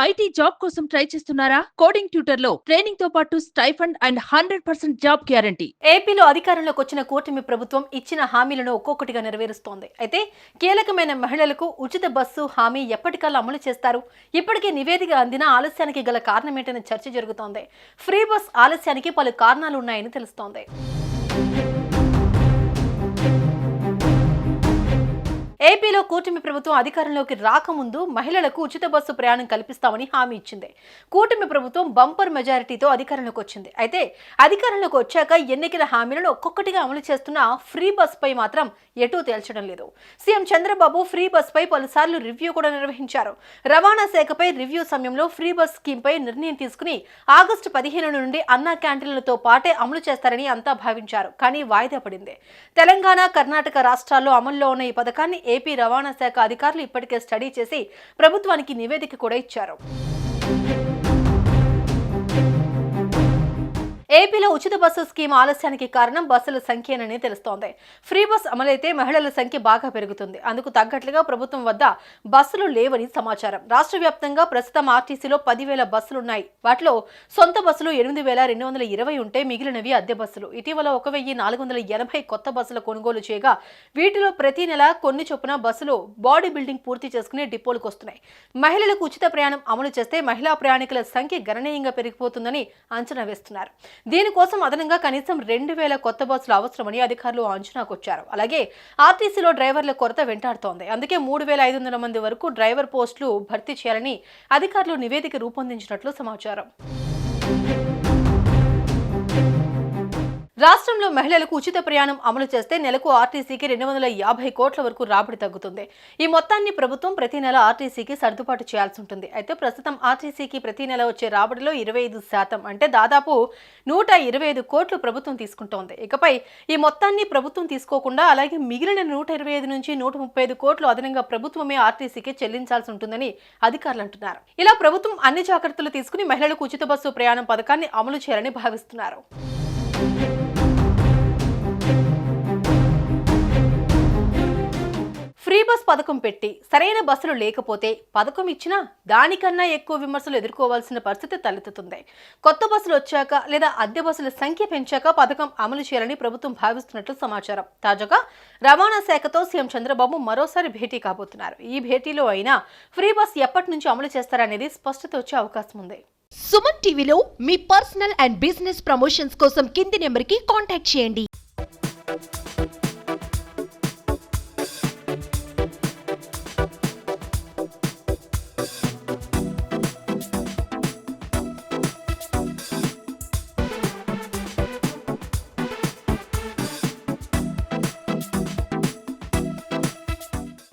IT job కోసం try చేస్తున్నారా? Coding ట్యూటర్లో ట్రైనింగ్తో పాటు stipend and hundred percent job guarantee. ఏపీలో అధికారంలోకి వచ్చిన కూటమి ప్రభుత్వం ఇచ్చిన హామీలను ఒక్కొక్కటిగా నెరవేరుస్తోంది. అయితే కీలకమైన మహిళలకు ఉచిత బస్సు హామీ ఎప్పటికల్లా అమలు చేస్తారు? ఇప్పటికే నివేదిక అందిన ఆలస్యానికి గల కారణమేంటనే చర్చ జరుగుతోంది. ఫ్రీ బస్ ఆలస్యానికి పలు కారణాలు ఉన్నాయని తెలుస్తోంది. ఏపీలో కూటమి ప్రభుత్వం అధికారంలోకి రాకముందు మహిళలకు ఉచిత బస్సు ప్రయాణం కల్పిస్తామని హామీ ఇచ్చింది. కూటమి ప్రభుత్వం బంపర్ మెజారిటీతో అధికారంలోకి వచ్చింది. అయితే అధికారంలోకి వచ్చాక ఎన్నికల హామీలను ఒక్కొక్కటిగా అమలు చేస్తున్న ఫ్రీ బస్పై మాత్రం ఎటూ తేల్చడం లేదు. సీఎం చంద్రబాబు ఫ్రీ బస్పై పలుసార్లు రివ్యూ కూడా నిర్వహించారు. రవాణా శాఖపై రివ్యూ సమయంలో ఫ్రీ బస్ స్కీమ్పై నిర్ణయం తీసుకుని ఆగస్టు పదిహేను నుండి అన్నా క్యాంటీన్లతో పాటే అమలు చేస్తారని అంతా భావించారు. కానీ వాయిదా పడింది. తెలంగాణ కర్ణాటక రాష్ట్రాల్లో అమల్లో ఉన్న ఈ పథకాన్ని ఏపీ రవాణా శాఖ అధికారులు ఇప్పటికే స్టడీ చేసి ప్రభుత్వానికి నివేదిక కూడా ఇచ్చారు. ఏపీలో ఉచిత బస్సు స్కీమ్ ఆలస్యానికి కారణం బస్సుల సంఖ్యేనని తెలుస్తోంది. ఫ్రీ బస్ అమలైతే మహిళల సంఖ్య బాగా పెరుగుతుంది. అందుకు తగ్గట్లుగా ప్రభుత్వం వద్ద బస్సులు లేవని సమాచారం. రాష్ట్ర వ్యాప్తంగా ప్రస్తుతం ఆర్టీసీలో పదివేల బస్సులున్నాయి. వాటిలో సొంత బస్సులు ఎనిమిది వేల రెండు వందల ఇరవై ఉంటే మిగిలినవి అద్దె బస్సులు. ఇటీవల ఒక వెయ్యి నాలుగు వందల ఎనభై కొత్త బస్సుల కొనుగోలు చేయగా వీటిలో ప్రతి నెల కొన్ని చొప్పున బస్సులు బాడీ బిల్డింగ్ పూర్తి చేసుకుని డిపోలకు వస్తున్నాయి. మహిళలకు ఉచిత ప్రయాణం అమలు చేస్తే మహిళా ప్రయాణికుల సంఖ్య గణనీయంగా పెరిగిపోతుందని అంచనా వేస్తున్నారు. దీనికోసం అదనంగా కనీసం రెండు వేల కొత్త బస్సులు అవసరమని అధికారులు అంచనాకొచ్చారు అలాగే ఆర్టీసీలో డ్రైవర్ల కొరత వెంటాడుతోంది. అందుకే మూడు వేల ఐదు వందల మంది వరకు డ్రైవర్ పోస్టులు భర్తీ చేయాలని అధికారులు నివేదిక రూపొందించినట్లు సమాచారం. రాష్ట్రంలో మహిళలకు ఉచిత ప్రయాణం అమలు చేస్తే నెలకు ఆర్టీసీకి రెండు వందల యాభై కోట్ల వరకు రాబడి తగ్గుతుంది. ఈ మొత్తాన్ని ప్రభుత్వం ప్రతి నెల ఆర్టీసీకి సర్దుబాటు చేయాల్సి ఉంటుంది. అయితే ప్రస్తుతం ఆర్టీసీకి ప్రతి నెల వచ్చే రాబడిలో ఇరవై ఐదు శాతం అంటే దాదాపు నూట ఇరవై ఐదు కోట్లు ప్రభుత్వం తీసుకుంటోంది. ఇకపై ఈ మొత్తాన్ని ప్రభుత్వం తీసుకోకుండా అలాగే మిగిలిన నూట ఇరవై ఐదు నుంచి నూట ముప్పై ఐదు కోట్లు అదనంగా ప్రభుత్వమే ఆర్టీసీకి చెల్లించాల్సి ఉంటుందని అధికారులు అంటున్నారు. ఇలా ప్రభుత్వం అన్ని జాగ్రత్తలు తీసుకుని మహిళలకు ఉచిత బస్సు ప్రయాణం పథకాన్ని అమలు చేయాలని భావిస్తున్నారు. పథకం పెట్టి సరైన బస్సులు లేకపోతే పథకం ఇచ్చినా దానికన్నా ఎక్కువ విమర్శలు ఎదుర్కోవాల్సిన పరిస్థితి తలెత్తుతుంది. కొత్త బస్సులు వచ్చాక లేదా అద్దె బస్సుల సంఖ్య పెంచాక పథకం అమలు చేయాలని ప్రభుత్వం భావిస్తున్నట్లు సమాచారం. తాజాగా రవాణా శాఖతో సీఎం చంద్రబాబు మరోసారి భేటీ కాబోతున్నారు. ఈ భేటీలో అయినా ఫ్రీ బస్ ఎప్పటి నుంచి అమలు చేస్తారనేది స్పష్టత వచ్చే అవకాశం ఉంది. సుమన్ టీవీలో మీ పర్సనల్ అండ్ బిజినెస్ ప్రమోషన్స్ కోసం కింది నెంబర్కి కాంటాక్ట్ చేయండి.